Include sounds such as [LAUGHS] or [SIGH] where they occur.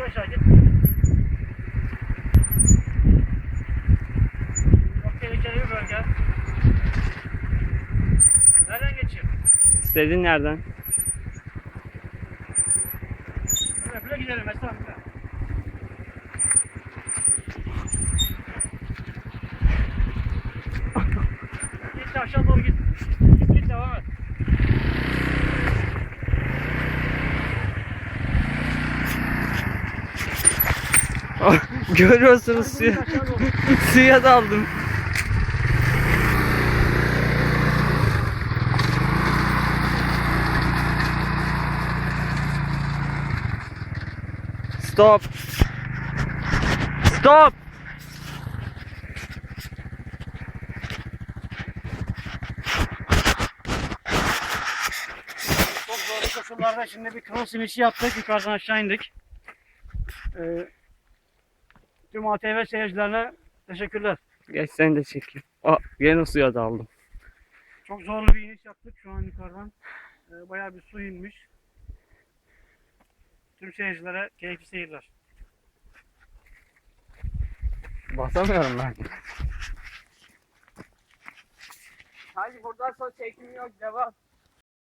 Git aşağı git. Nereden geçeyim? İstediğin yerden. Böyle, böyle gidelim Esra. Git aşağı doğru git. Git git devam et. [LAUGHS] Görüyorsunuz suya, [LAUGHS] suya daldım. Stop. Stop. Çok zorlu koşullarda şimdi bir cross inişi yaptık. Yukarıdan aşağı indik. Ee, tüm ATV seyircilerine teşekkürler. Geç seni de çekeyim. Aa, yine suya daldım. Çok zorlu bir iniş yaptık şu an yukarıdan. Ee, bayağı bir su inmiş. Tüm seyircilere keyifli seyirler. Basamıyorum ben. Hadi buradan sonra çekim yok devam.